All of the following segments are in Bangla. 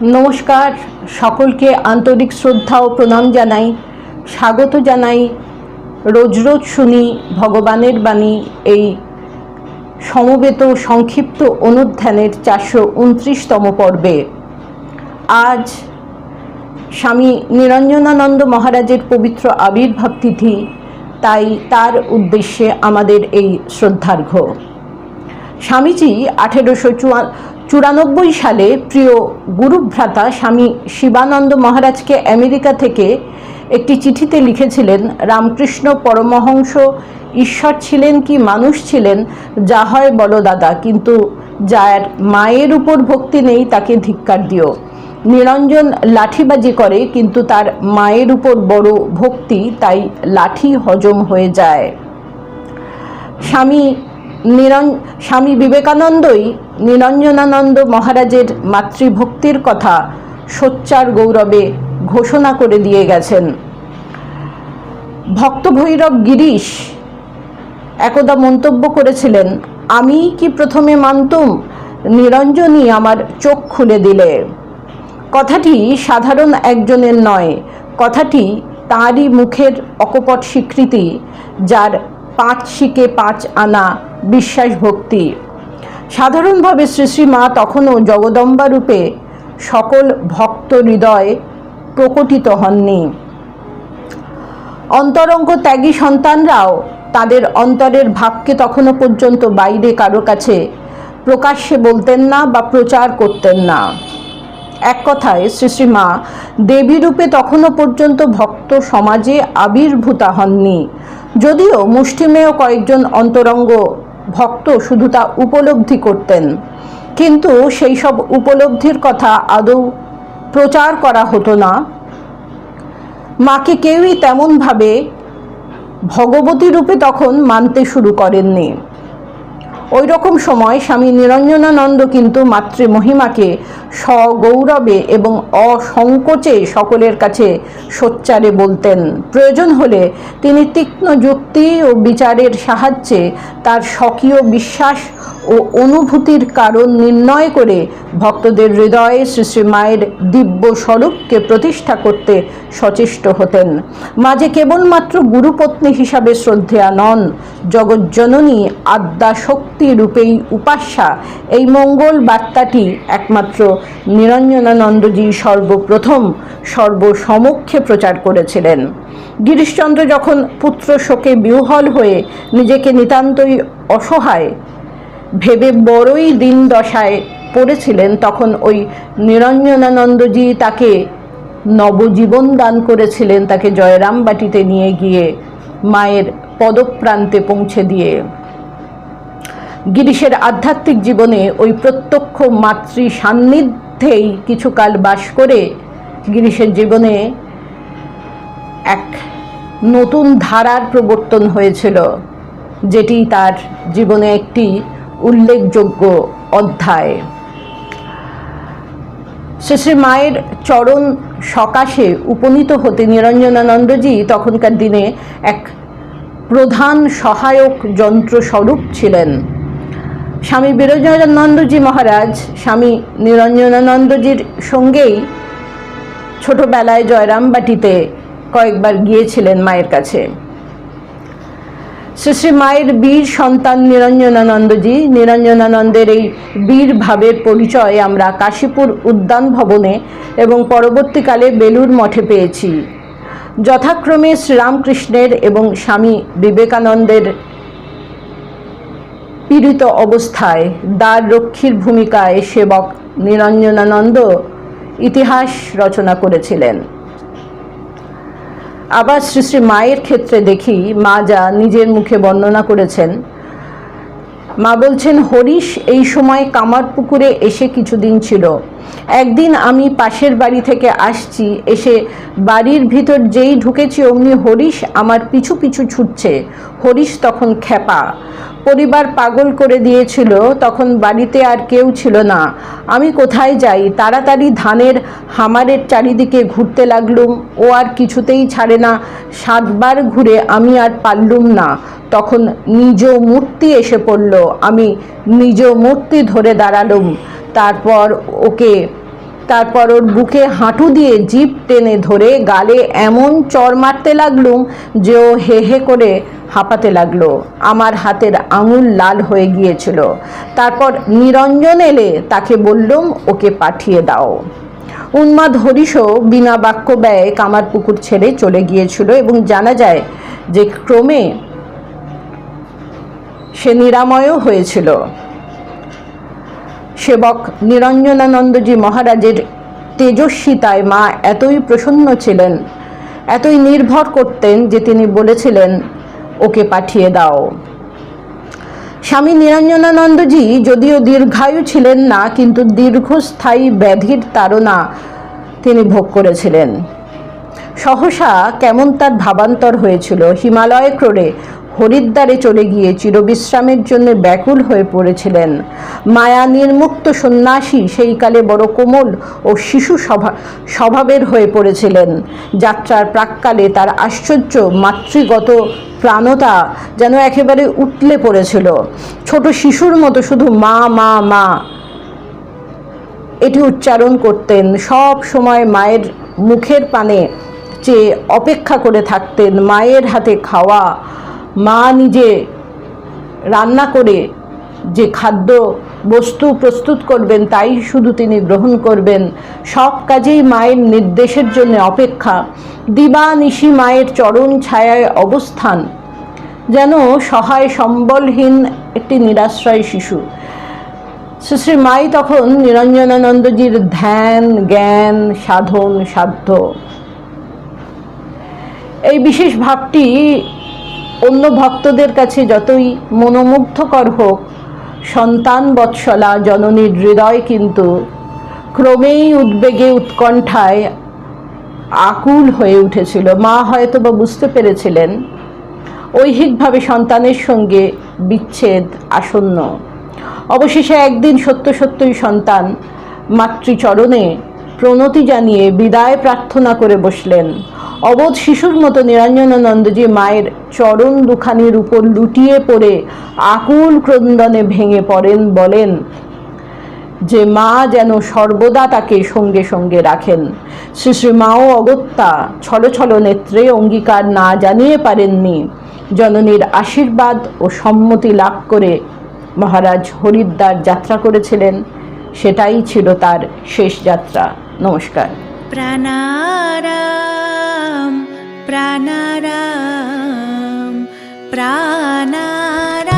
নমস্কার। সকলকে আন্তরিক শ্রদ্ধা ও প্রণাম জানাই। স্বাগত জানাই রোজ রোজ শুনি ভগবানের বাণী এই সমবেত সংক্ষিপ্ত অনুধ্যানের চারশো উনত্রিশতম পর্বে। আজ স্বামী নিরঞ্জনানন্দ মহারাজের পবিত্র আবির্ভাব তিথি, তাই তার উদ্দেশ্যে আমাদের এই শ্রদ্ধার্ঘ্য। স্বামীজি আঠেরোশো চুরানব্বই সালে প্রিয় গুরুভ্রাতা স্বামী শিবানন্দ মহারাজকে আমেরিকা থেকে একটি চিঠিতে লিখেছিলেন, রামকৃষ্ণ পরমহংস, ঈশ্বর ছিলেন কি মানুষ ছিলেন, যা হয় বলো দাদা, কিন্তু যার মায়ের উপর ভক্তি নেই তাকে ধিক্কার দিও। নিরঞ্জন লাঠিবাজি করে, কিন্তু তার মায়ের উপর বড় ভক্তি, তাই লাঠি হজম হয়ে যায়। স্বামী নিরঞ্জন স্বামী বিবেকানন্দই নিরঞ্জনানন্দ মহারাজের মাতৃভক্তির কথা সোচ্চার গৌরবে ঘোষণা করে দিয়ে গেছেন। ভক্তভৈরব গিরিশ একদা মন্তব্য করেছিলেন, আমি কি প্রথমে মানতুম? নিরঞ্জনই আমার চোখ খুলে দিলে। কথাটি সাধারণ একজনের নয়, কথাটি তাঁরই মুখের অকপট স্বীকৃতি, যার পাঁচ শিকে পাঁচ আনা বিশ্বাস ভক্তি। সাধারণভাবে শ্রী শ্রী মা তখনও জগদম্বা রূপে সকল ভক্ত হৃদয় প্রকটিত হননি। অন্তরঙ্গ ত্যাগী সন্তানরাও তাদের অন্তরের ভাবকে তখনও পর্যন্ত বাইরে কারও কাছে প্রকাশ্যে বলতেন না বা প্রচার করতেন না। এক কথায় শ্রী শ্রী মা দেবী তখনও পর্যন্ত ভক্ত সমাজে আবির্ভূতা হননি। যদিও মুষ্টিমেয় কয়েকজন অন্তরঙ্গ ভক্ত শুধু তা উপলব্ধি করতেন। কিন্তু সেই সব উপলব্ধির কথা আদৌ প্রচার করা হতো না। মাকে কেউই তেমনভাবে ভগবতী রূপে তখন মানতে শুরু করেননি। ওই রকম সময় স্বামী নিরঞ্জনানন্দ কিন্তু মাতৃমহিমাকে সগৌরবে এবং অসংকোচে সকলের কাছে সোচ্চারে বলতেন। প্রয়োজন হলে তিনি তীক্ষ্ণ যুক্তি ও বিচারের সাহায্যে তার স্বকীয় বিশ্বাস ও অনুভূতির কারণ নির্ণয় করে ভক্তদের হৃদয়ে শ্রী শ্রী মায়ের দিব্য স্বরূপকে প্রতিষ্ঠা করতে সচেষ্ট হতেন। মাঝে কেবলমাত্র গুরুপত্নী হিসাবে শ্রদ্ধেয়া নন, জগজ্জননী আদ্যা শক্তি রূপেই উপাস্যা। এই মঙ্গল বার্তাটি একমাত্র নিরঞ্জনানন্দজি সর্বপ্রথম সর্বসমক্ষে প্রচার করেছিলেন। গিরিশচন্দ্র যখন পুত্র শোকে বিহ্বল হয়ে নিজেকে নিতান্তই অসহায় ভেবে বড়ই দিন দশায় পড়েছিলেন তখন ওই নিরঞ্জনানন্দজি তাকে নবজীবন দান করেছিলেন, তাকে জয়রামবাটিতে নিয়ে গিয়ে মায়ের পদপ্রান্তে পৌঁছে দিয়ে। গিরিশের আধ্যাত্মিক জীবনে ওই প্রত্যক্ষ মাতৃ সান্নিধ্যেই কিছুকাল বাস করে গিরিশের জীবনে এক নতুন ধারার প্রবর্তন হয়েছিল, যেটি তার জীবনে একটি উল্লেখযোগ্য অধ্যায়। শ্রী মায়ের চরণ সকাশে উপনীত হতে নিরঞ্জনানন্দজি তখনকার দিনে এক প্রধান সহায়ক যন্ত্রস্বরূপ ছিলেন। স্বামী বিরজানন্দজি মহারাজ, স্বামী নিরঞ্জনানন্দজির সঙ্গেই ছোটবেলায় জয়রামবাটিতে কয়েকবার গিয়েছিলেন মায়ের কাছে। শ্রী মায়ের বীর সন্তান নিরঞ্জনানন্দজি। নিরঞ্জনানন্দের এই বীর ভাবের পরিচয় আমরা কাশীপুর উদ্যান ভবনে এবং পরবর্তীকালে বেলুর মঠে পেয়েছি। যথাক্রমে শ্রীরামকৃষ্ণের এবং স্বামী বিবেকানন্দের পীড়িত অবস্থায় দ্বার রক্ষীর ভূমিকায় সেবক নিরঞ্জনানন্দ ইতিহাস রচনা করেছিলেন। আবার শ্রী শ্রী মায়ের ক্ষেত্রে দেখি মা যা নিজের মুখে বর্ণনা করেছেন, মা বলছেন, হরিশ, এই সময় কামার পুকুরে এসে কিছুদিন ছিল। একদিন আমি পাশের বাড়ি থেকে আসছি, এসে বাড়ির ভিতর যেই ঢুকেছি অমনি হরিশ আমার পিছু পিছু ছুটছে। হরিশ তখন খেপা পরিবার পাগল করে দিয়েছিল, তখন বাড়িতে আর কেউ ছিল না। আমি কোথায় যাই? তাড়াতাড়ি ধানের হামারের চারিদিকে ঘুরতে লাগলুম, ও আর কিছুতেই ছাড়ে না। সাতবার ঘুরে আমি আর পারলুম না। তখন নিজ মূর্তি এসে পড়ল, আমি নিজ মূর্তি ধরে দাঁড়ালুম। তারপর ওকে তারপর ওর বুকে হাঁটু দিয়ে জিভ টেনে ধরে গালে এমন চর মারতে লাগলুম যে ও হে হে করে হাঁপাতে লাগল। আমার হাতের আঙুল লাল হয়ে গিয়েছিল। তারপর নিরঞ্জন এলে তাকে বললুম, ওকে পাঠিয়ে দাও। উন্মাদ হরিশও বিনা বাক্য ব্যয়ে কামার পুকুর ছেড়ে চলে গিয়েছিল এবং জানা যায় যে ক্রমে সে নিরাময়ও হয়েছিল। সেবক নিরঞ্জনানন্দজি মহারাজের তেজস্বিতায় মা এতই প্রসন্ন ছিলেন, এতই নির্ভর করতেন যে তিনি বলেছিলেন, ওকে পাঠিয়ে দাও। স্বামী নিরঞ্জনানন্দজি যদিও দীর্ঘায়ু ছিলেন না, কিন্তু দীর্ঘস্থায়ী ব্যাধির তাড়না তিনি ভোগ করেছিলেন। সহসা কেমন তার ভাবান্তর হয়েছিল, হিমালয় ক্রোড়ে হরিদ্বারে চলে গিয়ে চিরবিশ্রামের জন্য ব্যাকুল হয়ে পড়েছিলেন। মায়া নির্মুক্ত সন্ন্যাসী সেই কালে বড় কোমল ও শিশু স্বভা, স্বভাবের হয়ে পড়েছিলেন। যাত্রার প্রাককালে তার আশ্চর্য মাতৃগত প্রাণতা যেন একেবারে উতলে পড়েছিল। ছোট শিশুর মতো শুধু মা মা মা। এটি উচ্চারণ করতেন, সব সময় মায়ের মুখের পানে চেয়ে অপেক্ষা করে থাকতেন, মায়ের হাতে খাওয়া মা নিজে রান্না করে যে খাদ্য বস্তু প্রস্তুত করবেন, তাই শুধু তিনি গ্রহণ করবেন। সব কাজেই মায়ের নির্দেশের জন্য অপেক্ষা। দিবা নিশি মায়ের চরণ ছায়ায় অবস্থান। যেন সহায় সম্বলহীন একটি নিরাশ্রয় শিশু। শ্রী শ্রী মাই তখন নিরঞ্জনানন্দজির ধ্যান, জ্ঞান, সাধন, সাধ্য। এই বিশেষ ভাবটি অন্য ভক্তদের কাছে যতই মনোমুগ্ধকর হোক, সন্তান বৎসলা জননীর হৃদয় কিন্তু ক্রমেই উদ্বেগে উৎকণ্ঠায় আকুল হয়ে উঠেছিল। মা হয়তো বা বুঝতে পেরেছিলেন, ঐহিকভাবে সন্তানের সঙ্গে বিচ্ছেদ আসন্ন। অবশেষে একদিন সত্য সত্যই সন্তান মাতৃচরণে প্রণতি জানিয়ে বিদায় প্রার্থনা করে বসলেন। অবোধ শিশুর মতো নিরঞ্জনানন্দজি মায়ের চরণ দুখানির উপর লুটিয়ে পড়ে আকুল ক্রন্দনে ভেঙে পড়েন বলেন যে মা যেন সর্বদা তাকে সঙ্গে সঙ্গে রাখেন। শ্রী শ্রী মাও অগত্যা ছল ছল নেত্রে অঙ্গীকার না জানিয়ে পারেননি। জননীর আশীর্বাদ ও সম্মতি লাভ করে মহারাজ হরিদ্বার যাত্রা করেছিলেন। সেটাই ছিল তার শেষ যাত্রা। নমস্কার। প্রাণারাম প্রাণারাম প্রাণারাম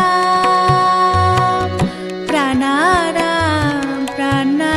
প্রাণারাম প্রাণারাম।